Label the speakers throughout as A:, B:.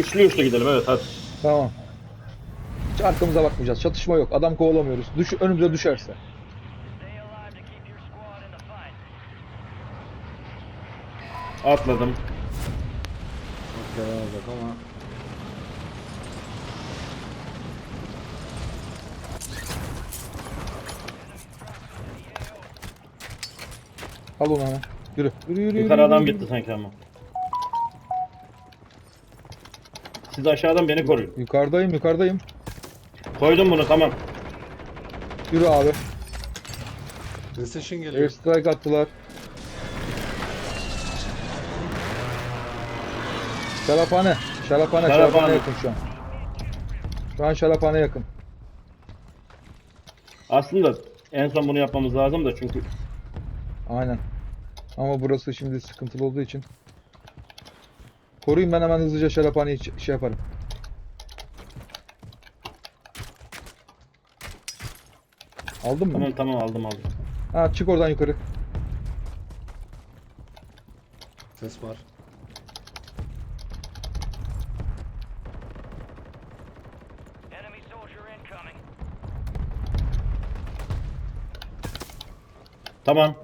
A: Üçlü üçlü gidelim evet hadi.
B: Tamam. Hiç arkamıza bakmayacağız. Çatışma yok. Adam kovalamıyoruz. Düş önümüze düşerse.
A: Atladım.
C: Olacak ama.
B: Al onu hemen. Yürü. Yürü yürü.
A: Yukarı
B: yürü,
A: adam
B: yürü.
A: gitti sanki ama. Siz aşağıdan beni koruyun.
B: Yukarıdayım yukarıdayım.
A: Koydum bunu tamam.
B: Yürü abi.
C: Precision geliyor.
B: Airstrike attılar. Şalaphane. Şalaphane.
A: Şalaphane
B: yakın şu an. Şu an şalaphane yakın.
A: Aslında en son bunu yapmamız lazım da çünkü
B: Aynen. Ama burası şimdi sıkıntılı olduğu için. Koruyun ben hemen hızlıca şalaphaneyi ç- şey yaparım. Aldın mı?
A: tamam tamam aldım aldım.
B: Ha çık oradan yukarı.
C: Ses var.
D: Enemy soldier incoming.
A: Tamam.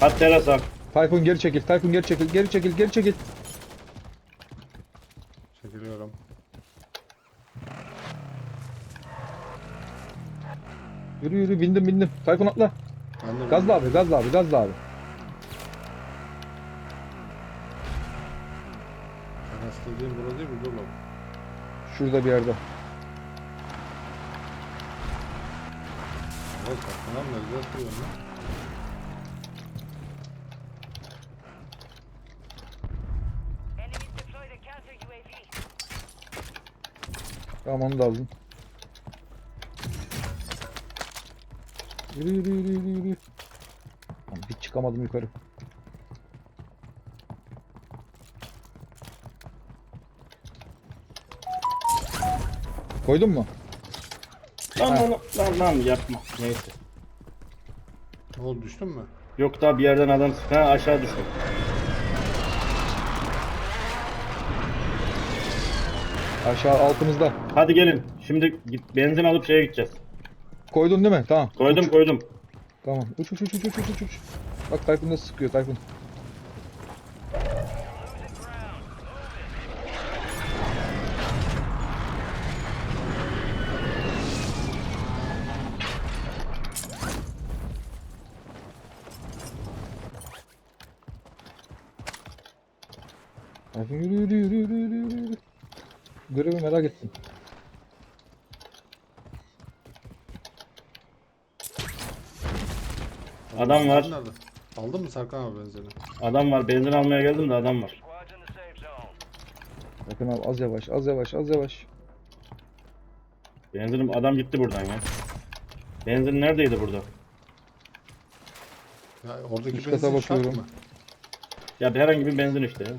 A: Hadi terasa.
B: Tayfun geri çekil. Tayfun geri çekil. Geri çekil. Geri çekil. Yürü yürü bindim bindim. Tayfun atla.
C: De
B: Gazla abi gazla abi gazla abi.
C: Terasta değil burada değil mi? Dur lan.
B: Şurada bir yerde.
C: Bak tamam da güzel sürüyorum lan.
B: Tamam onu da aldım. Yürü yürü yürü yürü yürü. Lan Bir çıkamadım yukarı. Koydun mu?
A: Lan lan lan lan yapma. Neyse.
C: Ne oldu düştün mü?
A: Yok daha bir yerden adam. Ha aşağı düştüm.
B: Aşağı altımızda.
A: Hadi gelin. Şimdi git, benzin alıp şeye gideceğiz.
B: Koydun değil mi? Tamam.
A: Koydum koydum.
B: Tamam. Uç uç uç uç uç uç uç. Bak Tayfun nasıl sıkıyor Tayfun. Tayfun yürü yürü yürü yürü yürü yürü. yürü. Görevi merak ettim.
A: Adam var.
C: Nerede? Aldın mı Serkan abi benzini?
A: Adam var. Benzin almaya geldim de adam var.
B: Bakın abi az yavaş az yavaş az yavaş.
A: Benzinim adam gitti buradan ya. Benzin neredeydi burada?
C: Ya oradaki
B: Üst kata
C: benzin şart
B: bakıyorum.
C: mı?
A: Ya bir herhangi bir benzin işte ya.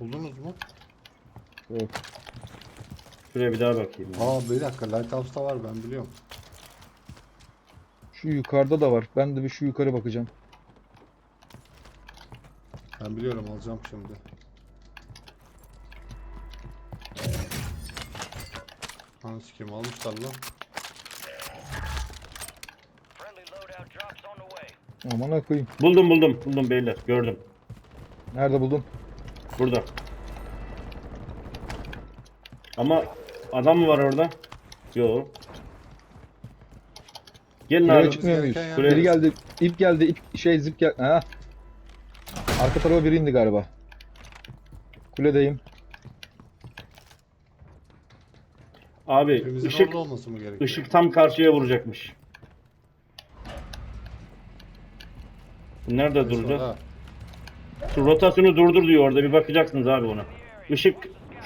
C: Buldunuz mu?
B: Yok.
A: Şuraya bir daha bakayım. ya.
C: Aa bir dakika Lighthouse'da var ben biliyorum.
B: Şu yukarıda da var. Ben de bir şu yukarı bakacağım.
C: Ben biliyorum alacağım şimdi. Anı sikeyim almışlar lan.
D: Friendly loadout drops on the way.
B: Aman koyayım.
A: Buldum buldum. Buldum beyler. Gördüm.
B: Nerede buldun?
A: Burada. Ama adam mı var orada? Yok. Gelin
B: Buraya
A: abi.
B: çıkmıyor muyuz?
A: yer-
B: Biri geldi. İp geldi. ip şey zip gel. Ha. Arka tarafa biri indi galiba. Kuledeyim.
A: Abi
C: Hepimizin
A: ışık
C: orada olması mı gerekiyor?
A: ışık tam karşıya vuracakmış.
C: Var
A: durdu?
C: ha.
A: Şu rotasyonu durdur diyor orada. Bir bakacaksınız abi ona. Işık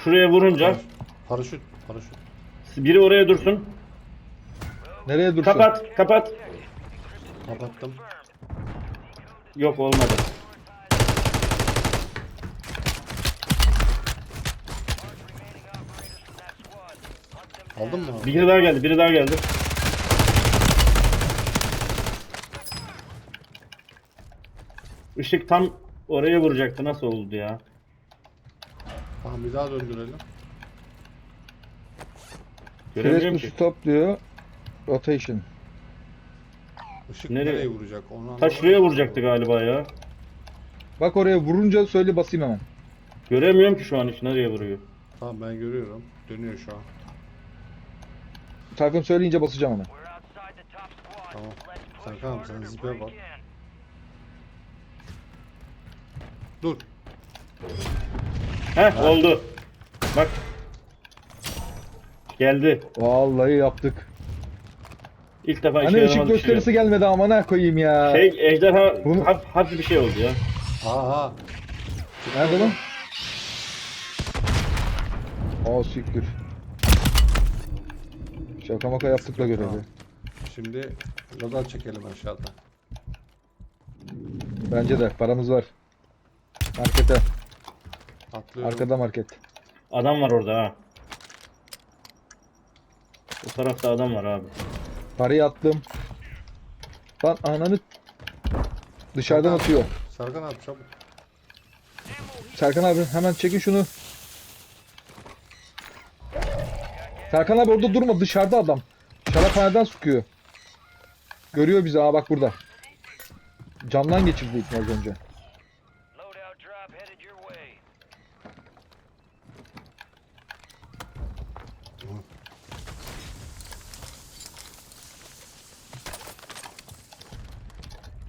A: şuraya vurunca
C: Paraşüt, paraşüt.
A: biri oraya dursun.
B: Nereye dursun?
A: Kapat, kapat.
C: Kapattım.
A: Yok olmadı.
C: Aldın mı?
A: Biri daha geldi, biri daha geldi. Işık tam oraya vuracaktı. Nasıl oldu ya?
C: Tamam bir daha döndürelim.
A: Göremiyorum
B: to
A: ki.
B: stop diyor. Rotation.
C: Işık
A: Nereye?
C: nereye, vuracak onu
A: Ta
C: anlamadım.
A: şuraya vuracaktı galiba ya.
B: Bak oraya vurunca söyle basayım hemen.
A: Göremiyorum ki şu an hiç nereye vuruyor.
C: Tamam ben görüyorum. Dönüyor şu an.
B: Tayfun söyleyince basacağım hemen.
D: We're outside the top squad.
C: Tamam.
D: Let's push
C: Serkan abi,
D: harder
C: sen
D: to
C: zipe
D: break
C: bak.
D: in.
C: Dur.
A: Heh oldu. Bak. Geldi.
B: Vallahi yaptık.
A: İlk defa işe
B: Hani ışık
A: yaramaz bir şey
B: gösterisi gelmedi amına koyayım ya.
A: Şey ejderha
B: Bunu-
A: hafif, hafif bir şey oldu ya.
C: Aha.
B: Nerede lan? Aa siktir. Şaka maka yaptık da görevi.
C: Şimdi lazer çekelim aşağıda.
B: Bence de paramız var. Markete.
C: Atlıyorum.
B: Arkada market.
A: Adam var orada ha. O tarafta adam var abi.
B: Parayı attım. Lan ananı dışarıdan atıyor.
C: Serkan abi çabuk.
B: Serkan abi hemen çekin şunu. Serkan abi orada durma dışarıda adam. Şaraphaneden sıkıyor. Görüyor bizi aa bak burada. Camdan geçirdi ilk az önce.
D: Loadout drop headed your way.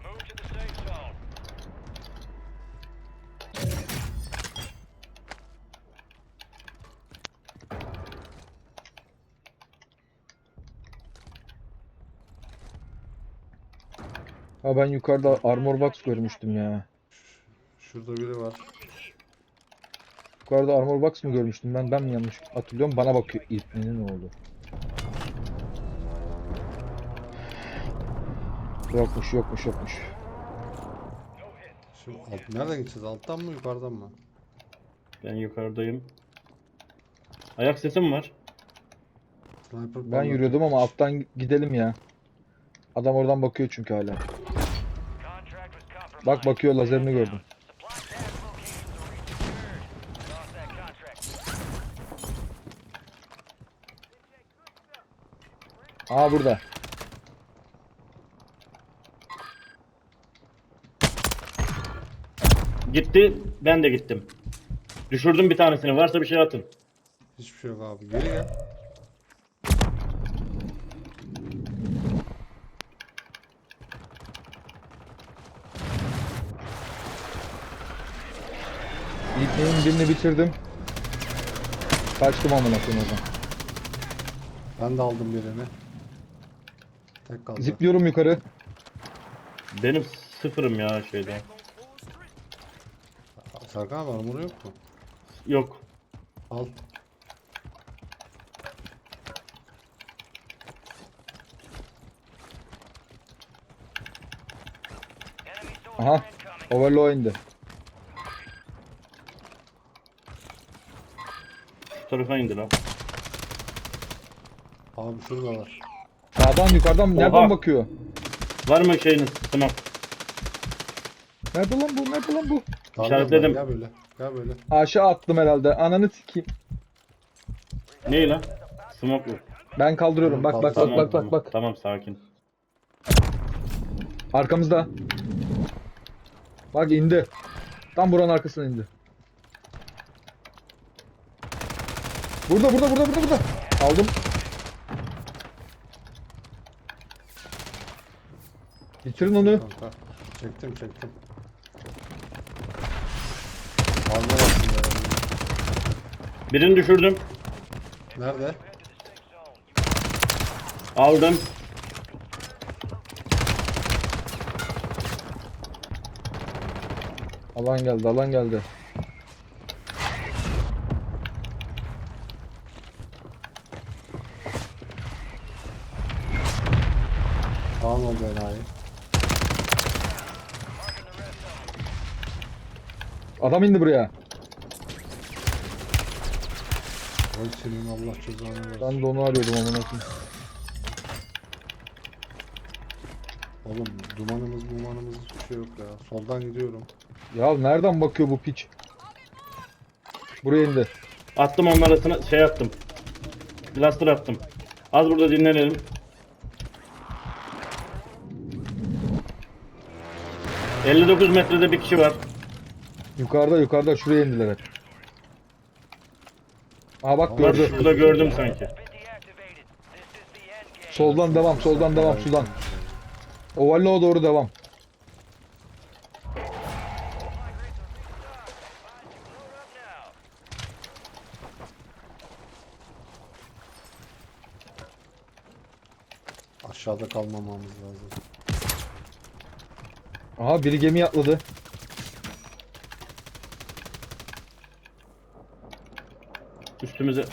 D: Move to the safe zone.
B: Ha ben yukarıda armor box görmüştüm ya.
C: Şurada biri var.
B: Yukarıda armor box mı görmüştüm ben? Ben mi yanlış hatırlıyorum? Bana bakıyor. Ne oldu? Yokmuş yokmuş yokmuş.
C: Şimdi alt, nereden gideceğiz? Alttan mı yukarıdan mı?
A: Ben yukarıdayım. Ayak sesim var.
C: Sniper
B: Ben yürüyordum ama alttan gidelim ya. Adam oradan bakıyor çünkü hala. Bak bakıyor lazerini gördüm. Aa burada.
A: Gitti. Ben de gittim. Düşürdüm bir tanesini. Varsa bir şey atın.
C: Hiçbir şey yok abi. Geri gel.
B: İlkinin birini bitirdim. Kaçtım amına koyayım oradan.
C: Ben de aldım birini. Tek kaldı.
B: Zipliyorum yukarı.
A: Benim sıfırım ya şeyde.
C: Serkan abi armoru yok mu?
A: Yok.
C: Al.
B: Aha. Overlow indi.
A: Tarafa indi lan.
C: Abi şuradalar.
B: Sağdan yukarıdan nereden bakıyor?
A: Var mı şeyiniz? Smoke.
B: Nerede lan bu? Nerede lan bu?
C: Tamam,
A: İşaretledim.
C: Gel böyle. Gel böyle.
B: Aşağı attım herhalde. Ananı sikeyim.
A: Ne lan? Smoke yok.
B: Ben kaldırıyorum. Bak bak bak bak
A: tamam.
B: bak bak.
A: Tamam sakin.
B: Arkamızda. Bak indi. Tam buranın arkasına indi. Burada burada burada burada burada. Aldım. Bitirin onu.
C: Kanka. Çektim çektim. Ya.
A: Birini düşürdüm.
C: Nerede?
A: Aldım.
B: Alan geldi alan geldi.
C: Tamam oldu enayi.
B: Adam indi buraya.
C: Oy senin Allah cezanı versin.
B: Ben de onu arıyordum amına koyayım.
C: Oğlum dumanımız dumanımız bir şey yok ya. Soldan gidiyorum.
B: Ya nereden bakıyor bu piç? Buraya indi.
A: Attım onun arasına şey attım. Cluster attım. Az burada dinlenelim. ...59 metrede bir kişi var.
B: Yukarıda yukarıda şuraya indiler hep. Aa bak
A: Var
B: gördü.
A: şurada gördüm sanki.
B: Soldan devam, soldan devam, sudan. Ovalloğa doğru devam.
C: Aşağıda kalmamamız lazım.
B: Aha biri gemiye atladı.
A: Üstümüze.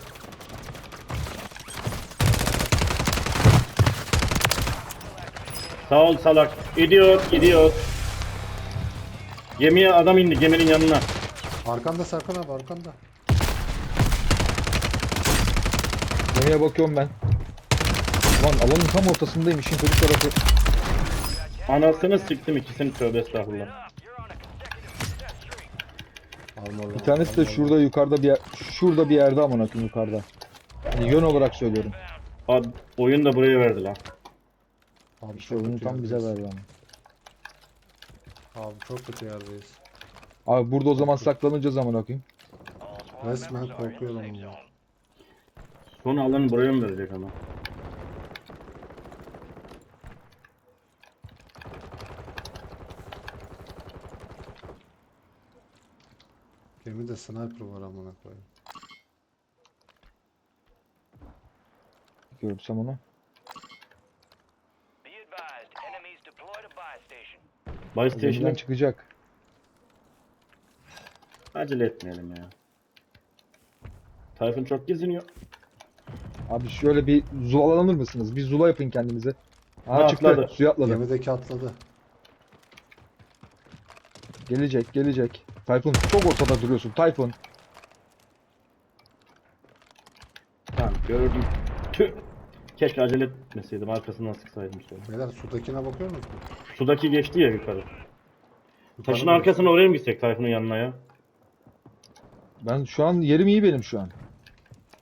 A: Sağ ol salak. Gidiyor, gidiyor. Gemiye adam indi geminin yanına.
C: Arkanda Serkan abi arkanda.
B: Gemiye bakıyorum ben. Lan alanın tam ortasındayım işin kötü tarafı.
A: Anasını siktim ikisini tövbe estağfurullah.
B: Bir tanesi de şurada yukarıda bir yer, şurada bir yerde amına koyayım yukarıda. Yani yön olarak söylüyorum.
A: Abi, oyun da buraya verdi lan.
C: Abi
B: İşte
C: çok kötü
B: tam bize
C: yerdeyiz.
B: verdi ama.
C: Abi çok kötü yerdeyiz.
B: Abi burada o zaman saklanacağız amına koyayım.
C: Resmen korkuyorum ama.
A: Son alanı buraya mı verecek ama?
C: Gemide sniper var amına koyayım.
B: Görsem onu.
D: Be advised, enemies deployed a buy station.
A: Buy
B: çıkacak.
A: acele etmeyelim ya. Tayfun çok geziniyor.
B: Abi şöyle bir zulalanır mısınız? Bir zula yapın kendinize. Aa
A: Ha,
B: çıktı.
A: atladı.
B: Suya atladı.
C: Gemideki atladı.
B: Gelecek, gelecek. Tayfun çok ortada duruyorsun. Tayfun.
A: Tamam gördüm. Tüh. Keşke acele etmeseydim arkasından sıksaydım işte.
C: Beyler sudakine bakıyor musunuz?
A: Sudaki geçti ya yukarı. Taşın
C: Yukarı
A: arkasına oraya mı gitsek Tayfun'un yanına ya?
B: Ben şu an yerim iyi benim şu an.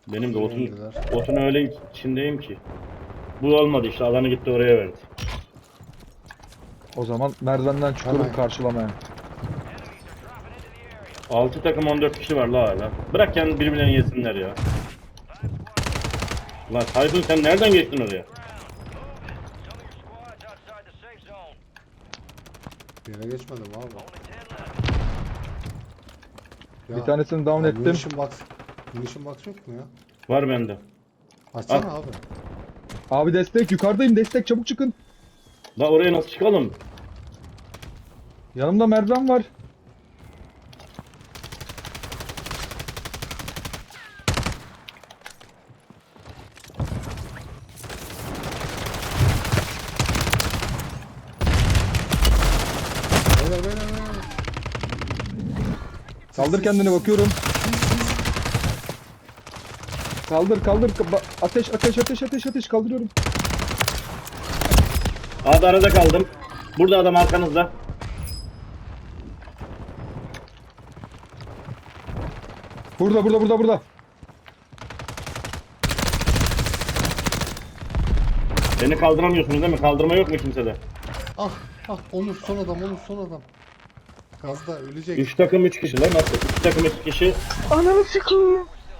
A: Benim de otun, otun öyle içindeyim ki. Bu olmadı işte alanı gitti oraya verdi.
B: O zaman merdivenden çıkıyorum
C: Hemen.
B: karşılamaya.
A: 6 takım 14 kişi var la hala. Bırak kendi birbirlerini yesinler ya. Lan Tayfun sen nereden geçtin oraya?
C: Bir yere geçmedim abi.
D: Only 10 left.
C: Ya,
B: Bir tanesini down ettim.
C: Munition box. Munition box yok mu ya?
A: Var bende.
C: Açsana abi.
B: Abi destek yukarıdayım destek çabuk çıkın.
A: La oraya nasıl çıkalım?
B: Yanımda merdiven var.
C: Beyler beyler beyler.
B: Kaldır kendini bakıyorum. Kaldır kaldır. Ba- Ateş ateş ateş ateş ateş kaldırıyorum.
A: Abi arada kaldım. Burada adam arkanızda.
B: Burada burada burada burada.
A: Beni kaldıramıyorsunuz değil mi? Kaldırma yok mu kimsede?
C: Ah ah Onur son adam Onur son adam. Gazda ölecek.
A: 3 takım 3 kişi lan nasıl? 3 takım 3 kişi.
B: Ananı sikeyim.